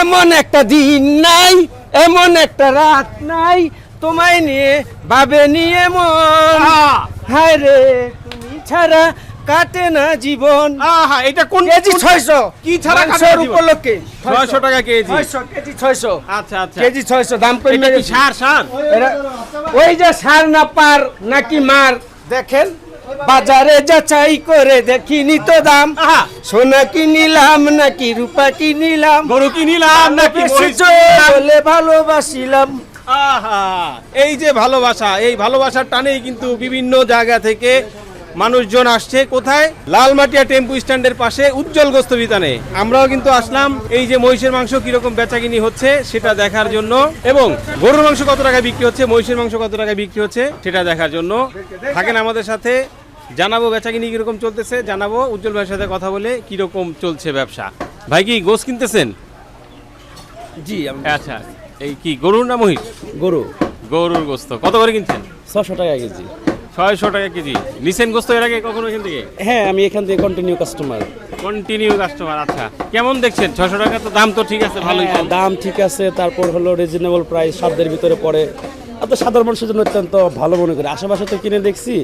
এমন একটা দিন নাই এমন একটা রাত নাই তোমায় নিয়ে ভাবে নিয়ে মন। হায় রে তুমি ছাড়া কাটে না জীবন। আহা এটা কোন কেজি কোন- ছয়শো? কি ছাড়া কাটে না মাংসের জীবন? উপলক্ষে। 600 টাকা কেজি। ছয়শো কেজি ছয়শো। আচ্ছা আচ্ছা। কেজি ছয়শো দাম করে এটা সার সার? ওই যে সার না পার নাকি মার দেখেন। বাজারে যাচাই করে দেখিনি তো দাম। সোনা সোনা কিনিলাম নাকি রূপা কিনিলাম? গরু কিনিলাম নাকি বলে ভালোবাসিলাম। আহা এই যে ভালোবাসা এই ভালোবাসার টানেই কিন্তু বিভিন্ন জায়গা থেকে মানুষজন আসছে কোথায়? লালমাটিয়া টেম্পু স্ট্যান্ডের পাশে উজ্জ্বল গোস্ত বিতানে। আমরাও কিন্তু আসলাম। এই যে মহিষের মাংস কীরকম বেচাকিনি হচ্ছে সেটা দেখার জন্য। এবং গরুর মাংস কত টাকা বিক্রি হচ্ছে মহিষের মাংস কত টাকা বিক্রি হচ্ছে সেটা দেখার জন্য। থাকেন আমাদের সাথে। জানাব বেচাকিনি কীরকম চলতেছে জানাব। উজ্জ্বল ভাইয়ের সাথে কথা বলে কীরকম চলছে ব্যবসা। ভাই কি গোস কিনতেছেন? জি আচ্ছা এই কি গরুর না মহিষ? গরু। গরুর গোস্ত। কত করে কিনছেন? ছশো টাকা কেজি। ছয়শো টাকা কেজি। নিছেন গোস্ত এর আগে কখনো এখান থেকে? হ্যাঁ আমি এখান থেকে কন্টিনিউ কাস্টমার কন্টিনিউ কাস্টমার আচ্ছা। কেমন দেখছেন? ছয়শো টাকা তো দাম তো ঠিক আছে ভালোই দাম ঠিক আছে তারপর হলো রিজনেবল প্রাইস সাধ্যের ভিতরে পড়ে। তো সাধারণ মানুষের জন্য অত্যন্ত ভালো মনে করি। আশেপাশে তো কিনে দেখছি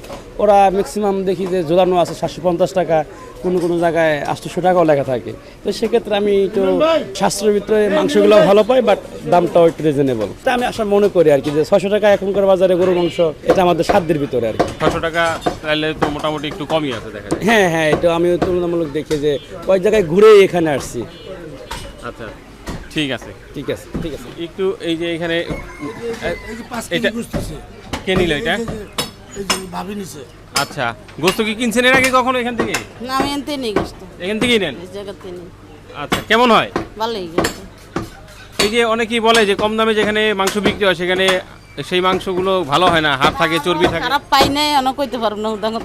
ওরা ম্যাক্সিমাম দেখি যে ঝোলানো আছে সাতশো পঞ্চাশ টাকা কোনো কোনো জায়গায় আটশোশো টাকাও লেখা থাকে। তো সেক্ষেত্রে আমি একটু শাস্ত্রের ভিতরে মাংসগুলো ভালো পাই বাট দামটাও একটু রিজনেবল তা আমি আসলে মনে করি আর কি যে ছশো টাকা এখনকার বাজারে গরুর মাংস এটা আমাদের সাধ্যের ভিতরে আর কি। ছশো টাকা তাহলে তো মোটামুটি একটু কমই আছে দেখা যায়। হ্যাঁ হ্যাঁ এটা আমি তুলনামূলক দেখি যে কয়েক জায়গায় ঘুরে এখানে আসছি। আচ্ছা। ঠিক আছে। ঠিক আছে ঠিক আছে। একটু এই যে এখানে এটা- কে নিল এটা? ভাবি নিছে। আচ্ছা গোস্ত কি কিনছেন এর আগে কখনো এখান থেকে? না আমি এনতে নেই গোস্ত। এখান থেকেই নেন? এই আচ্ছা কেমন হয়? ভালোই এই যে অনেকেই বলে যে কম দামে যেখানে মাংস বিক্রি হয় সেখানে সেই মাংসগুলো ভালো হয় না হাড় থাকে চর্বি থাকে। খারাপ পাই নাই অনেক কইতে পারব না উদাহরণ।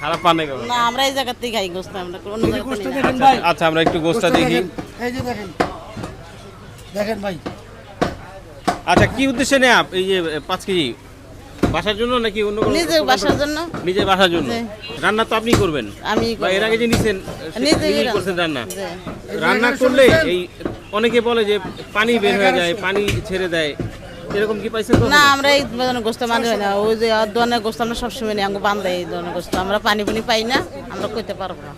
খারাপ পান না আমরা এই জায়গাতেই খাই গোস্ত আমরা। আচ্ছা আমরা একটু গোস্তটা দেখি। এই যে দেখেন। দেখেন ভাই। আচ্ছা কি উদ্দেশ্যে নেয়া? এই যে পাঁচ কেজি। বাসার জন্য নাকি অন্য কোনো নিজের বাসার জন্য। নিজের বাসার জন্য? রান্না তো আপনি করবেন? আমি বা এর আগে যে নিছেন নিজেই করছেন রান্না? রান্না করলে এই অনেকে বলে যে পানি বের হয়ে যায় পানি ছেড়ে দেয়। এরকম কি পাইছেন? না আমরা এই ধরনের গোস্ত বাঁধে না। ওই যে আর ধরনের গোস্ত আমরা সবসময় নিই আমাকে বান্ধে এই ধরনের গোস্ত। আমরা পানি পানি পাই না আমরা করতে পারব না।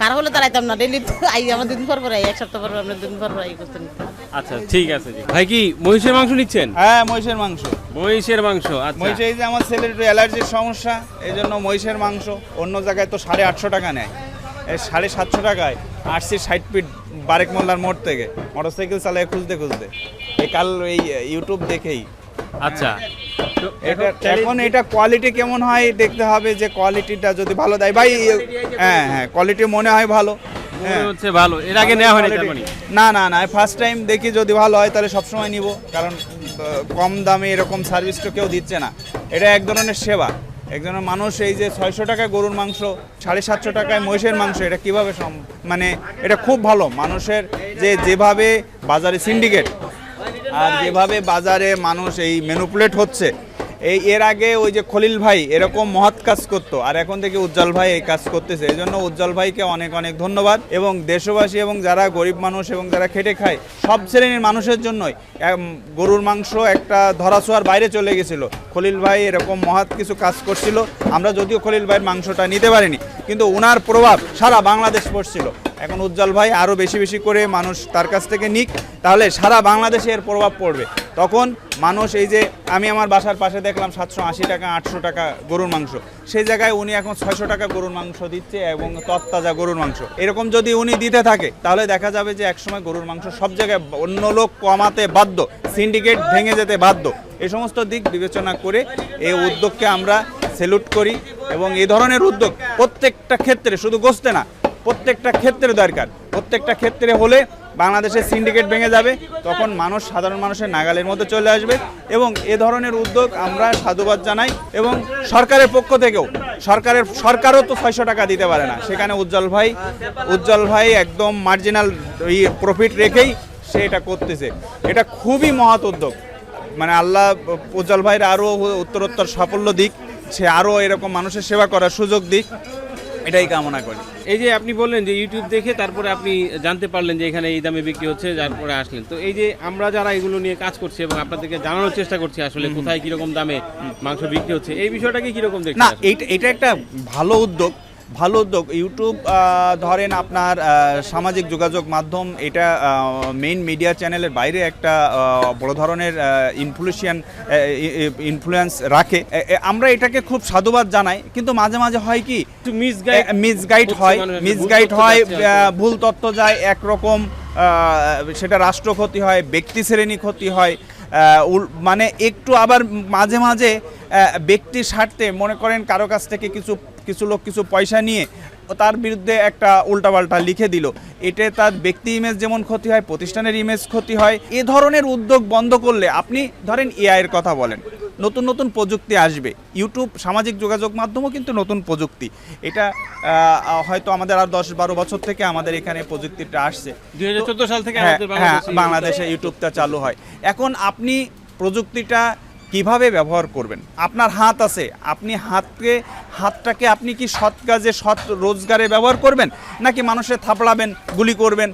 কার হলে দাঁড়াইতাম না ডেলি আই আমার দিন পর পর এক সপ্তাহ পর পর আমরা দিন পর পর আই নিতাম আচ্ছা ঠিক আছে ভাই কি মহিষের মাংস নিচ্ছেন? হ্যাঁ মহিষের মাংস। মহিষের মাংস আচ্ছা। মহিষে এই যে আমার ছেলের একটু অ্যালার্জির সমস্যা এই জন্য মহিষের মাংস অন্য জায়গায় তো সাড়ে আটশো টাকা নেয়। এই সাড়ে সাতশো টাকায় আসছি ষাট ফিট বারেক মোল্লার মোড় থেকে। মোটরসাইকেল চালায় খুঁজতে খুঁজতে। এই কাল এই ইউটিউব দেখেই। আচ্ছা। এখন এটা কোয়ালিটি কেমন হয় দেখতে হবে যে কোয়ালিটিটা যদি ভালো দেয়। ভাই হ্যাঁ হ্যাঁ কোয়ালিটি মনে হয় ভালো। হ্যাঁ। হচ্ছে ভালো। এর আগে নেওয়া হয়নি না না না ফার্স্ট টাইম দেখি যদি ভালো হয় তাহলে সবসময় নিব। কারণ কম দামে এরকম সার্ভিস তো কেউ দিচ্ছে না। এটা এক ধরনের সেবা। একজনের মানুষ এই যে ছয়শো টাকায় গরুর মাংস সাড়ে সাতশো টাকায় মহিষের মাংস এটা কীভাবে মানে এটা খুব ভালো। মানুষের যে যেভাবে বাজারে সিন্ডিকেট আর যেভাবে বাজারে মানুষ এই ম্যানুপুলেট হচ্ছে এই এর আগে ওই যে খলিল ভাই এরকম মহৎ কাজ করতো আর এখন থেকে উজ্জ্বল ভাই এই কাজ করতেছে। এই জন্য উজ্জ্বল ভাইকে অনেক অনেক ধন্যবাদ। এবং দেশবাসী এবং যারা গরিব মানুষ এবং যারা খেটে খায় সব শ্রেণির মানুষের জন্যই গরুর মাংস একটা ধরাছোঁয়ার বাইরে চলে গেছিল। খলিল ভাই এরকম মহৎ কিছু কাজ করছিল আমরা যদিও খলিল ভাইয়ের মাংসটা নিতে পারিনি কিন্তু ওনার প্রভাব সারা বাংলাদেশ পড়ছিল। এখন উজ্জ্বল ভাই আরও বেশি বেশি করে মানুষ তার কাছ থেকে নিক, তাহলে সারা বাংলাদেশে এর প্রভাব পড়বে। তখন মানুষ এই যে আমি আমার বাসার পাশে দেখলাম সাতশো আশি টাকা, আটশো টাকা গরুর মাংস। সেই জায়গায় উনি এখন ছয়শো টাকা গরুর মাংস দিচ্ছে এবং তত্তাজা গরুর মাংস। এরকম যদি উনি দিতে থাকে, তাহলে দেখা যাবে যে একসময় গরুর মাংস সব জায়গায় অন্য লোক কমাতে বাধ্য, সিন্ডিকেট ভেঙে যেতে বাধ্য। এই সমস্ত দিক বিবেচনা করে এই উদ্যোগকে আমরা সেলুট করি এবং এই ধরনের উদ্যোগ প্রত্যেকটা ক্ষেত্রে শুধু গোস্তে না প্রত্যেকটা ক্ষেত্রে দরকার। প্রত্যেকটা ক্ষেত্রে হলে বাংলাদেশের সিন্ডিকেট ভেঙে যাবে, তখন মানুষ, সাধারণ মানুষের নাগালের মধ্যে চলে আসবে এবং এ ধরনের উদ্যোগ আমরা সাধুবাদ জানাই এবং সরকারের পক্ষ থেকেও, সরকারের, সরকারও তো ছয়শো টাকা দিতে পারে না। সেখানে উজ্জ্বল ভাই উজ্জ্বল ভাই একদম মার্জিনাল প্রফিট রেখেই সে এটা করতেছে। এটা খুবই মহৎ উদ্যোগ। মানে আল্লাহ, উজ্জ্বল ভাইয়ের আরও উত্তরোত্তর সাফল্য দিক, সে আরও এরকম মানুষের সেবা করার সুযোগ দিক। এটাই কামনা করি। এই যে আপনি বললেন যে ইউটিউব দেখে তারপরে আপনি জানতে পারলেন যে এখানে এই দামে বিক্রি হচ্ছে তারপরে আসলেন। তো এই যে আমরা যারা এগুলো নিয়ে কাজ করছি এবং আপনাদেরকে জানানোর চেষ্টা করছি আসলে কোথায় কীরকম দামে মাংস বিক্রি হচ্ছে এই বিষয়টাকে কীরকম দেখছেন না? এইটা এটা একটা ভালো উদ্যোগ। ভালো উদ্যোগ। ইউটিউব ধরেন আপনার সামাজিক যোগাযোগ মাধ্যম এটা মেইন মিডিয়া চ্যানেলের বাইরে একটা বড় ধরনের ইনফ্লুশিয়ান ইনফ্লুয়েন্স রাখে। আমরা এটাকে খুব সাধুবাদ জানাই কিন্তু মাঝে মাঝে হয় কি একটু মিসগাইড হয় মিসগাইড হয় ভুল তথ্য যায় একরকম সেটা রাষ্ট্র ক্ষতি হয় ব্যক্তি শ্রেণি ক্ষতি হয় মানে একটু আবার মাঝে মাঝে আহ, ব্যক্তির স্বার্থে মনে করেন কারও কাছ থেকে কিছু কিছু লোক কিছু পয়সা নিয়ে তার বিরুদ্ধে একটা উল্টাপাল্টা লিখে দিল। এতে তার ব্যক্তি ইমেজ যেমন ক্ষতি হয় প্রতিষ্ঠানের ইমেজ ক্ষতি হয় এ ধরনের উদ্যোগ বন্ধ করলে আপনি ধরেন এআইয়ের কথা বলেন নতুন নতুন প্রযুক্তি আসবে। ইউটিউব সামাজিক যোগাযোগ মাধ্যমও কিন্তু নতুন প্রযুক্তি। এটা হয়তো আমাদের আর দশ বারো বছর থেকে আমাদের এখানে প্রযুক্তিটা আসছে। 2014 সাল থেকে হ্যাঁ, হ্যাঁ, বাংলাদেশে ইউটিউবটা চালু হয়। এখন আপনি প্রযুক্তিটা কীভাবে ব্যবহার করবেন? আপনার হাত আছে, আপনি হাতকে, হাতটাকে আপনি কি সৎ কাজে, সৎ রোজগারে ব্যবহার করবেন? নাকি মানুষের থাপড়াবেন, গুলি করবেন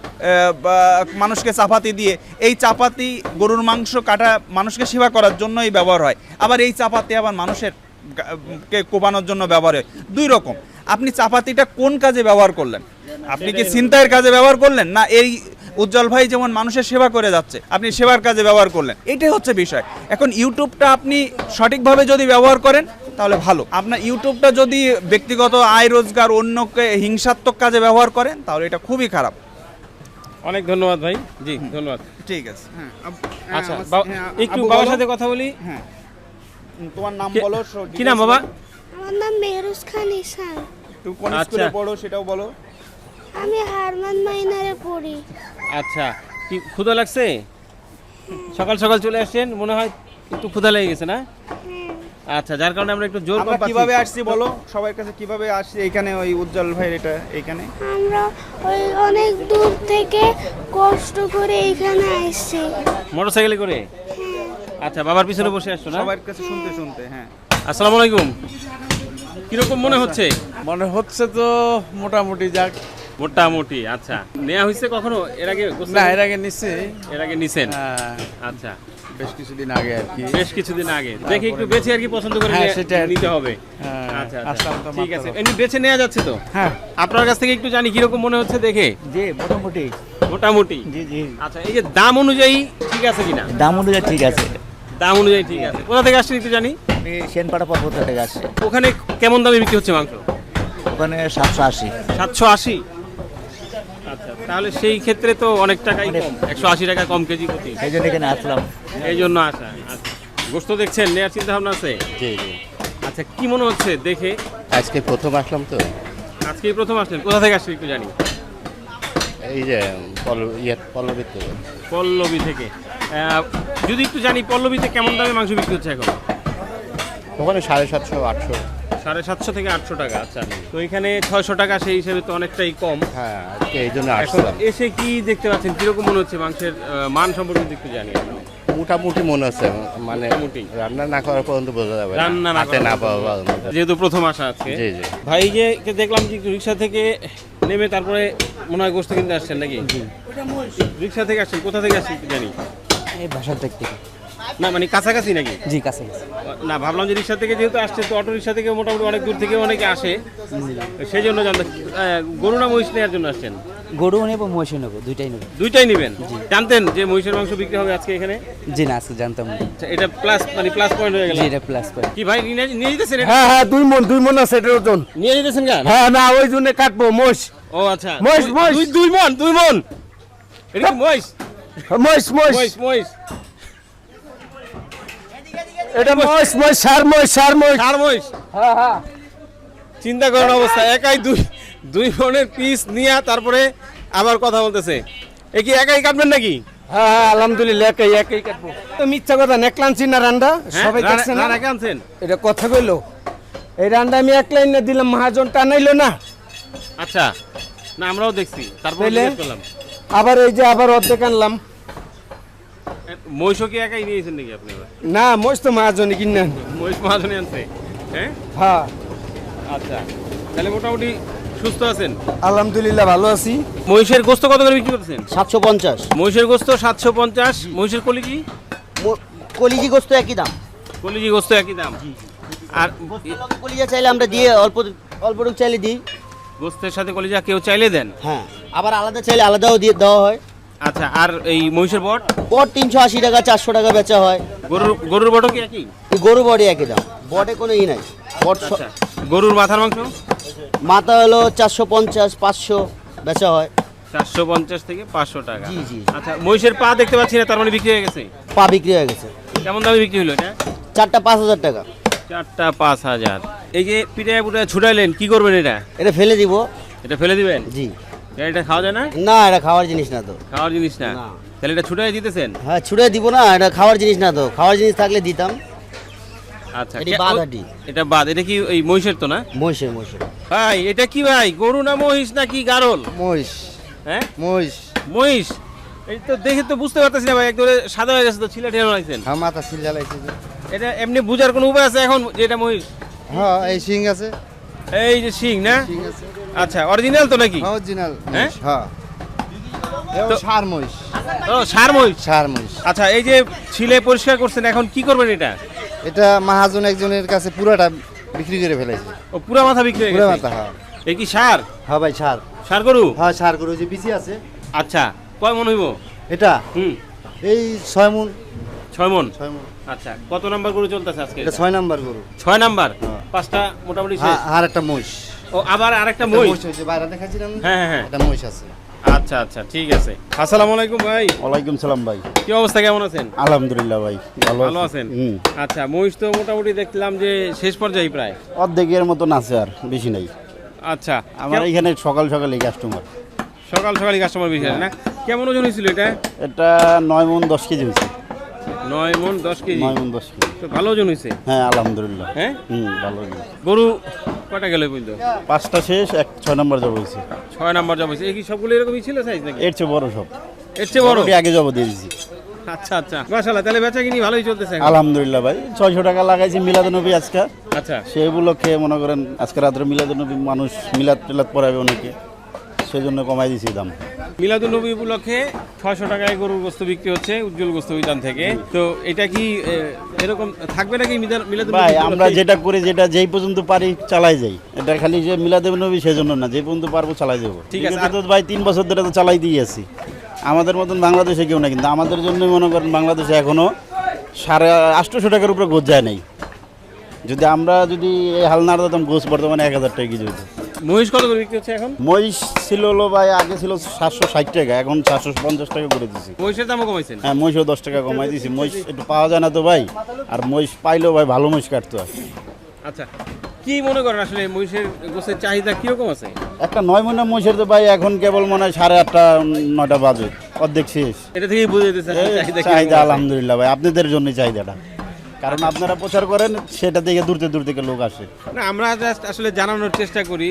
মানুষকে চাপাতি দিয়ে? এই চাপাতি, গরুর মাংস কাটা মানুষকে সেবা করার জন্যই ব্যবহার হয়। আবার এই চাপাতি আবার মানুষের কে কোপানোর জন্য ব্যবহার হয়। দুই রকম। আপনি চাপাতিটা কোন কাজে ব্যবহার করলেন? আপনি কি চিন্তায়ের কাজে ব্যবহার করলেন? না এই উজ্জ্বল ভাই যেমন মানুষের সেবা করে যাচ্ছে আপনি সেবার কাজে ব্যবহার করলেন? এটাই হচ্ছে বিষয়। এখন ইউটিউবটা আপনি সঠিকভাবে যদি ব্যবহার করেন তাহলে ভালো। আপনার ইউটিউবটা যদি ব্যক্তিগত আয় রোজগার অন্যকে হিংসাত্মক কাজে ব্যবহার করেন তাহলে এটা খুবই খারাপ। অনেক ধন্যবাদ ভাই। জি ধন্যবাদ। ঠিক আছে। হ্যাঁ আচ্ছা হ্যাঁ, বা- হ্যাঁ, একটু বাবার সাথে কথা বলি। হ্যাঁ। তোমার নাম বলো কি নাম বাবা? আমার নাম মেহরুজ খান ইসান। তুমি কোন আচ্ছা। স্কুলে পড়ো সেটাও বলো। আমি হারমান মাইনারে পড়ি। আচ্ছা। কি ক্ষুধা লাগছে? সকাল সকাল চলে আসছেন মনে হয় একটু ক্ষুধা লেগে গেছে না? আচ্ছা যার কারণে আমরা একটু জোর কম আমরা পাচ্ছি। কীভাবে আসছি বলো? সবার কাছে কীভাবে আসছি? এখানে ওই উজ্জ্বল ভাইয়ের এটা এখানে। আমরা ওই অনেক দূর থেকে কষ্ট করে এইখানে আসছি। মোটরসাইকেলে করে? আচ্ছা বাবার পিছনে বসে আসছো না? সবার কাছে শুনতে শুনতে হ্যাঁ। আসসালামু আলাইকুম। কীরকম মনে হচ্ছে? মনে হচ্ছে তো মোটামুটি যাক। মোটামুটি আচ্ছা। নেওয়া হয়েছে কখনো? এর আগে না এর আগে নিচ্ছে এর আগে নিছেন? হ্যাঁ, আচ্ছা। বেশ কিছুদিন আগে আর কি। বেশ কিছুদিন আগে। দেখি একটু বেছে আর কি পছন্দ করে হ্যাঁ। নিতে হবে। হ্যাঁ, আচ্ছা আচ্ছা। ঠিক আছে। এমনি বেছে নেওয়া যাচ্ছে তো? হ্যাঁ। আপনার কাছ থেকে একটু জানি কীরকম মনে হচ্ছে দেখে। জি মোটামুটি। মোটামুটি? জি জি। আচ্ছা এই যে দাম অনুযায়ী ঠিক আছে কিনা? দাম অনুযায়ী ঠিক আছে। দাম অনুযায়ী ঠিক আছে। কোথা থেকে আসছেন একটু জানি? আমি সেনপাড়া পর্বত থেকে আসছি ওখানে কেমন দামে বিক্রি হচ্ছে মাংস? ওখানে সাতশো আশি। সাতশো আশি? আচ্ছা তাহলে সেই ক্ষেত্রে তো অনেক টাকাই কম। একশো আশি টাকা কম কেজি প্রতি। সেই জন্য এখানে আসলাম। এই জন্য আসা আচ্ছা। গোস্ত দেখছেন নেওয়ার চিন্তা ভাবনা আছে? জি জি। আচ্ছা কি মনে হচ্ছে দেখে? আজকে প্রথম আসলাম তো। আজকেই প্রথম আসলেন। কোথা থেকে আসছেন একটু জানি। এই যে পল্লব ইয়ে পল্লবীর থেকে। পল্লবী থেকে। যদি একটু জানি পল্লবীতে কেমন দামে মাংস বিক্রি হচ্ছে এখন? ওখানে সাড়ে সাতশো আটশো। সাড়ে সাতশো থেকে আটশো টাকা আচ্ছা। তো এখানে ছয়শো টাকা সেই হিসেবে তো অনেকটাই কম। হ্যাঁ এই জন্য আসলাম এসে কি দেখতে পাচ্ছেন? কীরকম মনে হচ্ছে মাংসের মান সম্পর্কে একটু জানি মোটামুটি মনে হচ্ছে মানে মোটামুটি। রান্না না করার পর্যন্ত বোঝা যাবে রান্না না হাতে না। পাওয়া যেহেতু প্রথম আসা আজকে। জি জি। ভাই যে দেখলাম যে রিক্সা থেকে নেমে তারপরে মনে হয় গোস্ত কিনতে আসছেন নাকি? রিক্সা থেকে আসছেন কোথা থেকে আসছেন জানি। এই ভাষার দিক থেকে। না মানে কাছাকাছি নাকি? জি কাছাকাছি। না ভাবলাম যে রিক্সা থেকে যেহেতু আসছে তো অটো রিক্সা থেকে মোটামুটি অনেক দূর থেকে অনেকে আসে। সেই জন্য জানতে গরু না মহিষ নেওয়ার জন্য আসছেন? গরু নেব মহিষও নেব দুইটাই নেব। দুইটাই নেবেন? জানতেন যে মহিষের মাংস বিক্রি হবে আজকে এখানে? জি না আজকে জানতাম না। আচ্ছা, এটা প্লাস মানে প্লাস পয়েন্ট হয়ে গেল। এটা প্লাস পয়েন্ট কি ভাই নিয়ে নিয়ে যেতেছেন হ্যাঁ হ্যাঁ দুই মন দুই মন আছে এটার ওজন। নিয়ে যেতেছেন কেন? হ্যাঁ না ওই জন্য কাটবো মহিষ। ও আচ্ছা। মহিষ, মহিষ। দুই দুই মন দুই মন। এটা কি মহিষ? মোষ মোষ মহিষ মহিষ। এটা মোষ মোষ সার মোষ সার মোষ ষাঁড় মহিষ। হ্যাঁ হ্যাঁ। চিন্তা করার অবস্থা। একাই দুই দুই মনের পিস নিয়ে তারপরে আবার কথা বলতেছে। এ কি একাই কাটবেন নাকি? হ্যাঁ হ্যাঁ আলহামদুলিল্লাহ একাই একাই কাটবো। তো মিথ্যা কথা নেকলানছি না রান্ডা হ্যাঁ? সবাই রান- দেখছে না? একা এটা কথা কইলো। এই রান্ডা আমি এক লাইনে দিলাম মহাজন টানাইলো না। আচ্ছা না আমরাও দেখছি। তারপর আবার এই যে আবার অর্ধেক আনলাম। মহিষও কি একাই নিয়েছেন নাকি আপনি না মোষ তো মহাজনই কিনে মহিষ মহাজনে আনছে হ্যাঁ? হ্যাঁ। আচ্ছা তাহলে মোটামুটি সুস্থ আছেন? আলহামদুলিল্লাহ ভালো আছি। মহিষের গোস্ত কত করে বিক্রি করতেছেন? সাতশো পঞ্চাশ। মহিষের গোস্ত সাতশো পঞ্চাশ মহিষের কলিজি কলিজি গোস্ত একই দাম। কলিজি গোস্ত একই দাম। আর কলিজা চাইলে আমরা দিয়ে অল্প অল্প চাইলে দিই। গোস্তের সাথে কলিজা কেউ চাইলে দেন? হ্যাঁ আবার আলাদা চাইলে আলাদাও দিয়ে দেওয়া হয়। আচ্ছা আর এই মহিষের বট? বট তিনশো আশি টাকা চারশো টাকা বেচা হয়। গরুর গরুর বটও কি একই? গরু বডি একই দাম। বটে কোনো ই নাই। বট আচ্ছা গরুর মাথার মাংস? মাথা হলো চারশো পঞ্চাশ পাঁচশো বেচা হয়। চারশো পঞ্চাশ থেকে পাঁচশো টাকা। জি, জি। আচ্ছা মহিষের পা দেখতে পাচ্ছি না তার মানে বিক্রি হয়ে গেছে? পা বিক্রি হয়ে গেছে। কেমন দামে বিক্রি হলো এটা? চারটা পাঁচ হাজার টাকা। চারটা পাঁচ হাজার। এই যে পিঠায় পুটায় ছুটাইলেন কি করবেন এটা? এটা ফেলে দিব। এটা ফেলে দিবেন? জি। এটা খাওয়া যায় না? না এটা খাওয়ার জিনিস না তো। খাওয়ার জিনিস না। না। তাহলে এটা ছুটাই দিতেছেন? হ্যাঁ দিব না এটা খাওয়ার জিনিস না তো। খাওয়ার জিনিস থাকলে দিতাম। আচ্ছা এটি কে- বাদ ও- এটা বাদ এটা কি ওই মহিষের তো না? মহিষের মহিষের। ভাই এটা কি ভাই গরু না মহিষ না কি গারল? মহিষ। হ্যাঁ? মহিষ। মহিষ? এই তো দেখে তো বুঝতে পারতেছি না ভাই একদম সাদা হয়ে গেছে তো ছিলা ঠেলা বানাইছেন। হ্যাঁ মাথা এটা এমনি বুঝার কোনো উপায় আছে এখন যে এটা মহিষ? হ্যাঁ এই সিং আছে। এই যে শিং না? আচ্ছা অরিজিনাল তো নাকি? অরিজিনাল হ্যাঁ? হ্যাঁ। সার মহিষ। ও সার মহিষ? সার মহিষ। আচ্ছা এই যে ছিলে পরিষ্কার করছেন এখন কি করবেন এটা? এটা মাহাজন একজনের কাছে পুরোটা বিক্রি করে ফেলেছে ও পুরা মাথা বিক্রি হয়ে পুরো মাথা হ্যাঁ। এই কি সার? হ্যাঁ ভাই সার। সার গরু? হ্যাঁ সার গরু যে বিচি আছে। আচ্ছা কয় মন হইব? এটা? হুম। এই ছয় মন। ছয় মন? ছয় মন। আচ্ছা কত নাম্বার গরু চলতেছে আজকে? এটা ছয় নাম্বার গরু। ছয় নাম্বার? হ্যাঁ। পাঁচটা মোটামুটি শেষ? আর একটা মহিষ। ও আবার আরেকটা একটা মহিষ? হয়েছে বাইরে দেখাচ্ছিলাম হ্যাঁ হ্যাঁ হ্যাঁ। একটা মহিষ আছে। আচ্ছা আচ্ছা ঠিক আছে। আসসালামু আলাইকুম ভাই। ওয়ালাইকুম সালাম ভাই। কি অবস্থা কেমন আছেন? আলহামদুলিল্লাহ ভাই ভালো ভালো আছেন? আচ্ছা মহিষ তো মোটামুটি দেখলাম যে শেষ পর্যায়ে প্রায়। অর্ধেকের মতন আছে আর বেশি নাই। আচ্ছা আমার এখানে সকাল সকাল এই কাস্টমার সকাল সকালই কাস্টমার বেশি আছে না? কেমন ওজন হয়েছিল এটা? এটা নয় মন দশ কেজি হয়েছে। নয় মন দশ কেজি? নয় মন দশ কেজি। তো ভালো ওজন হয়েছে হ্যাঁ আলহামদুলিল্লাহ। হ্যাঁ? হুম ভালো হয়েছে। গরু কটা গেল বুঝলো পাঁচটা শেষ এক ছয় নম্বর জব হয়েছে ছয় নাম্বার জব হয়েছে এই কি সবগুলো এরকমই ছিল সাইজ নাকি? এর চেয়ে বড় সব। এর চেয়ে বড়? আগে জব দিয়ে দিয়েছি আচ্ছা আচ্ছা। মাশাআল্লাহ তাহলে বেচা কিনি ভালোই চলতেছে আলহামদুলিল্লাহ ভাই ছয়শো টাকা লাগাইছি মিলাদনবী আজকে। আচ্ছা। সেই উপলক্ষে মনে করেন আজকে রাত্রে মিলাদনবী মানুষ মিলাদ টিলাদ পড়াবে অনেকে। সেই জন্য কমাই দিয়েছি দাম। মিলাদুল নবী উপলক্ষে ছয়শো টাকায় গরুর গোস্ত বিক্রি হচ্ছে উজ্জ্বল গোস্ত বিধান থেকে। তো এটা কি এরকম থাকবে নাকি মিলাদুল ভাই আমরা যেটা করি যেটা যেই পর্যন্ত পারি চালাই যাই। এটা খালি যে মিলাদ নবী সেই জন্য না যে পর্যন্ত পারব চালাই যাব ঠিক আছে, তো ভাই তিন বছর ধরে তো চালাই দিয়ে আছি। আমাদের মতন বাংলাদেশে কেউ না কিন্তু আমাদের জন্য মনে করেন বাংলাদেশে এখনও সাড়ে আটশোশো টাকার উপরে গোছ যায় নাই। যদি আমরা যদি এই হাল না দিতাম গোছ বর্তমানে এক হাজার টাকা কেজি হইতো। মহিষ কত করে বিক্রি হচ্ছে এখন? মহিষ ছিল হলো ভাই আগে ছিল সাতশো ষাট টাকা এখন সাতশো পঞ্চাশ টাকা করে দিছি। মহিষের দামও কমাইছেন? হ্যাঁ মহিষও দশ টাকা কমাই দিছি। মহিষ একটু পাওয়া যায় না তো ভাই আর মহিষ পাইলেও ভাই ভালো মহিষ কাটতে আচ্ছা কি মনে করেন আসলে মহিষের গোস্তের চাহিদা কীরকম আছে? একটা নয় মহিনা মহিষের তো ভাই এখন কেবল মনে হয় সাড়ে আটটা নয়টা বাজে অর্ধেক শেষ। এটা থেকেই বুঝে চাহিদা। আলহামদুলিল্লাহ ভাই আপনাদের জন্য চাহিদাটা। কারণ আপনারা প্রচার করেন, সেটা দেখে দূর থেকে দূর থেকে লোক আসে। না, আমরা জাস্ট আসলে জানানোর চেষ্টা করি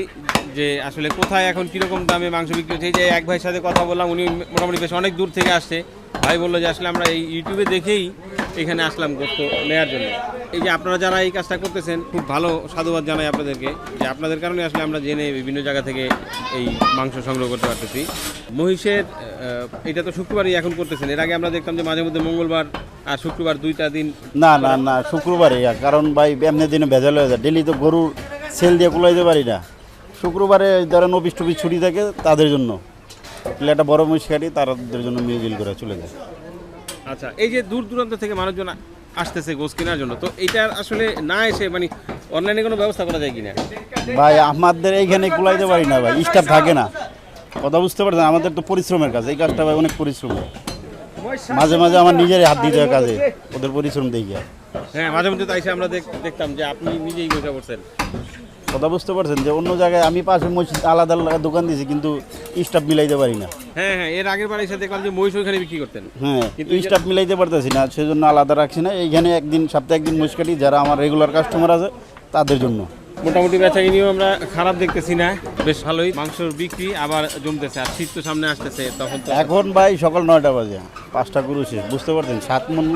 যে আসলে কোথায় এখন কীরকম দামে মাংস বিক্রি হচ্ছে। যে এক ভাইয়ের সাথে কথা বললাম, উনি মোটামুটি বেশ অনেক দূর থেকে আসছে। ভাই বলল যে, আসলে আমরা এই ইউটিউবে দেখেই এখানে আসলাম গোস্ত নেওয়ার জন্য। এই যে আপনারা যারা এই কাজটা করতেছেন, খুব ভালো সাধুবাদ জানাই আপনাদেরকে যে আপনাদের কারণে আসলে আমরা জেনে বিভিন্ন জায়গা থেকে এই মাংস সংগ্রহ করতে পারতেছি। মহিষের এটা তো শুক্রবারই এখন করতেছেন। এর আগে আমরা দেখতাম যে মাঝে মধ্যে মঙ্গলবার আর শুক্রবার দুইটা দিন না না না শুক্রবারে কারণ ভাই, এমনি দিনে ভেজাল হয়ে যায়। ডেলি তো গরুর সেল দিয়ে কুলাইতে পারি না। শুক্রবারে ধরেন অফিস টফিস ছুটি থাকে তাদের জন্য। একটা বড় মহিষ কাটি তাদের জন্য মিল করে চলে যায়। আচ্ছা এই যে দূর দূরান্ত থেকে মানুষজন আসতেছে গোস কেনার জন্য তো এটা আসলে না এসে মানে অনলাইনে কোনো ব্যবস্থা করা যায় কিনা? ভাই আমাদের এইখানে কুলাইতে পারি না ভাই স্টাফ থাকে না। কথা বুঝতে পারছেন? আমাদের তো পরিশ্রমের কাজ এই কাজটা ভাই অনেক পরিশ্রম। মাঝে মাঝে আমার নিজের হাত দিতে হয় কাজে ওদের পরিশ্রম দেখি হ্যাঁ মাঝে মধ্যে তো এসে আমরা দেখতাম যে আপনি নিজেই বসে পড়ছেন। কথা বুঝতে পারছেন যে অন্য জায়গায় আমি পাশে মসজিদ আলাদা আলাদা দোকান দিয়েছি কিন্তু স্টাফ মিলাইতে পারি না। হ্যাঁ হ্যাঁ এর আগের বার এসে দেখলাম যে মহিষ ওইখানে বিক্রি করতেন। হ্যাঁ কিন্তু স্টাফ মিলাইতে পারতেছি না সেজন্য আলাদা রাখছি না। এইখানে একদিন সপ্তাহে একদিন মুশ কাটি যারা আমার রেগুলার কাস্টমার আছে তাদের জন্য। মোটামুটি বেচা কিনিও আমরা খারাপ দেখতেছি না বেশ ভালোই। মাংসর বিক্রি আবার জমতেছে আর শীত তো সামনে আসতেছে তখন এখন ভাই সকাল নয়টা বাজে পাঁচটা গরু শেষ বুঝতে পারছেন? সাত মন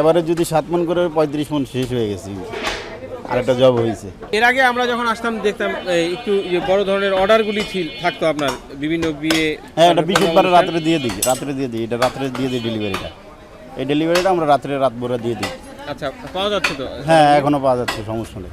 এবারে যদি সাত মন করে পঁয়ত্রিশ মন শেষ হয়ে গেছে। আর একটা জব হয়েছে। এর আগে আমরা যখন আসতাম দেখতাম একটু ইয়ে বড় ধরনের অর্ডারগুলি ছিল থাকতো আপনার বিভিন্ন বিয়ে হ্যাঁ এটা বৃহস্পতিবার রাত্রে দিয়ে দিই রাত্রে দিয়ে দিই এটা রাত্রে দিয়ে দিই ডেলিভারিটা এই ডেলিভারিটা আমরা রাত্রে রাত ভরে দিয়ে দিই। আচ্ছা পাওয়া যাচ্ছে তো? হ্যাঁ এখনও পাওয়া যাচ্ছে সমস্যা নেই।